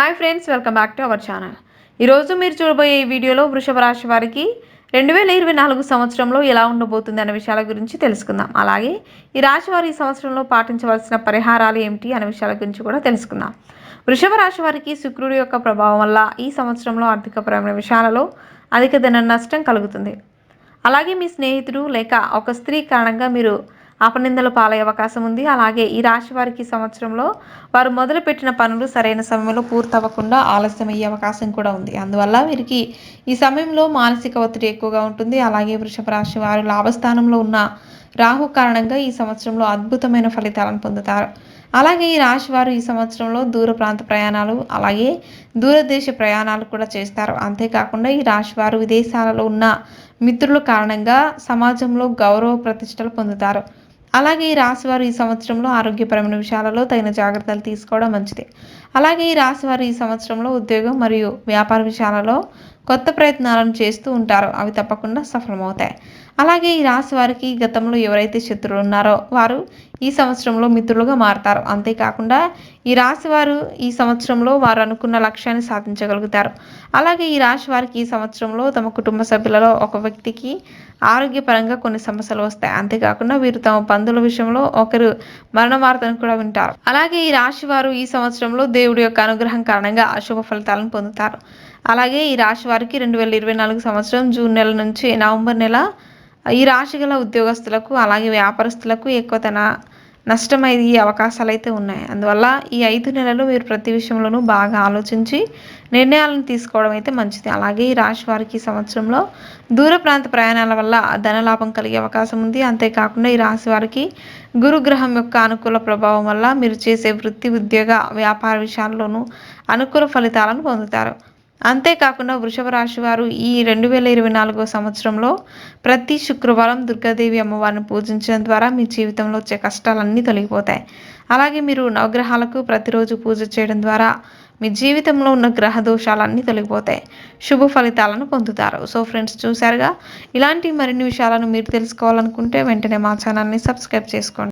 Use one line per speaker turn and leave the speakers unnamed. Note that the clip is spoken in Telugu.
Hi friends welcome back to our channel. ఈరోజు మీరు చూడబోయే ఈ వీడియోలో వృషభ రాశి వారికి రెండు వేల ఇరవై నాలుగు సంవత్సరంలో ఎలా ఉండబోతుంది అనే విషయాల గురించి తెలుసుకుందాం. అలాగే ఈ రాశి వారు ఈ సంవత్సరంలో పాటించవలసిన పరిహారాలు ఏమిటి అనే విషయాల గురించి కూడా తెలుసుకుందాం. వృషభ రాశి వారికి శుక్రుడి యొక్క ప్రభావం వల్ల ఈ సంవత్సరంలో ఆర్థికపరమైన విషయాలలో అధిక ధన నష్టం కలుగుతుంది. అలాగే మీ స్నేహితుడు లేక ఒక స్త్రీ కారణంగా మీరు అపనిందలు పాలయ్యే అవకాశం ఉంది. అలాగే ఈ రాశి వారికి సంవత్సరంలో వారు మొదలుపెట్టిన పనులు సరైన సమయంలో పూర్తవ్వకుండా ఆలస్యం అయ్యే అవకాశం కూడా ఉంది. అందువల్ల వీరికి ఈ సమయంలో మానసిక ఒత్తిడి ఎక్కువగా ఉంటుంది. అలాగే వృషభ రాశి వారు లాభస్థానంలో ఉన్న రాహు కారణంగా ఈ సంవత్సరంలో అద్భుతమైన ఫలితాలను పొందుతారు. అలాగే ఈ రాశి వారు ఈ సంవత్సరంలో దూర ప్రాంత ప్రయాణాలు అలాగే దూరదేశ ప్రయాణాలు కూడా చేస్తారు. అంతేకాకుండా ఈ రాశి వారు విదేశాలలో ఉన్న మిత్రుల కారణంగా సమాజంలో గౌరవ ప్రతిష్టలు పొందుతారు. అలాగే ఈ రాశివారు ఈ సంవత్సరంలో ఆరోగ్యపరమైన విషయాలలో తగిన జాగ్రత్తలు తీసుకోవడం మంచిది. అలాగే ఈ రాశివారు ఈ సంవత్సరంలో ఉద్యోగం మరియు వ్యాపార విషయాలలో కొత్త ప్రయత్నాలను చేస్తూ ఉంటారు. అవి తప్పకుండా సఫలమవుతాయి. అలాగే ఈ రాశి వారికి గతంలో ఎవరైతే శత్రువులు ఉన్నారో వారు ఈ సంవత్సరంలో మిత్రులుగా మారతారు. అంతేకాకుండా ఈ రాశి వారు ఈ సంవత్సరంలో వారు అనుకున్న లక్ష్యాన్ని సాధించగలుగుతారు. అలాగే ఈ రాశి వారికి ఈ సంవత్సరంలో తమ కుటుంబ సభ్యులలో ఒక వ్యక్తికి ఆరోగ్యపరంగా కొన్ని సమస్యలు వస్తాయి. అంతేకాకుండా వీరు తమ బంధువుల విషయంలో ఒకరు మరణ వార్తను కూడా వింటారు. అలాగే ఈ రాశి వారు ఈ సంవత్సరంలో దేవుడి యొక్క అనుగ్రహం కారణంగా అశుభ ఫలితాలను పొందుతారు. అలాగే ఈ రాశి వారికి రెండు వేల ఇరవై నాలుగు సంవత్సరం జూన్ నెల నుంచి నవంబర్ నెల ఈ రాశి గల ఉద్యోగస్తులకు అలాగే వ్యాపారస్తులకు ఎక్కువ తన నష్టమయ్యే అవకాశాలు అయితే ఉన్నాయి. అందువల్ల ఈ ఐదు నెలలు మీరు ప్రతి విషయంలోనూ బాగా ఆలోచించి నిర్ణయాలను తీసుకోవడం అయితే మంచిది. అలాగే ఈ రాశి వారికి ఈ సంవత్సరంలో దూర ప్రాంత ప్రయాణాల వల్ల ధనలాభం కలిగే అవకాశం ఉంది. అంతేకాకుండా ఈ రాశి వారికి గురుగ్రహం యొక్క అనుకూల ప్రభావం వల్ల మీరు చేసే వృత్తి ఉద్యోగ వ్యాపార విషయాల్లోనూ అనుకూల ఫలితాలను పొందుతారు. అంతేకాకుండా వృషభ రాశి వారు ఈ రెండు వేల ఇరవై నాలుగో సంవత్సరంలో ప్రతి శుక్రవారం దుర్గాదేవి అమ్మవారిని పూజించడం ద్వారా మీ జీవితంలో వచ్చే కష్టాలన్నీ తొలగిపోతాయి. అలాగే మీరు నవగ్రహాలకు ప్రతిరోజు పూజ చేయడం ద్వారా మీ జీవితంలో ఉన్న గ్రహ దోషాలన్నీ తొలగిపోతాయి. శుభ ఫలితాలను పొందుతారు. సో ఫ్రెండ్స్ చూసారుగా ఇలాంటి మరిన్ని విషయాలను మీరు తెలుసుకోవాలనుకుంటే వెంటనే మా ఛానల్ని సబ్స్క్రైబ్ చేసుకోండి.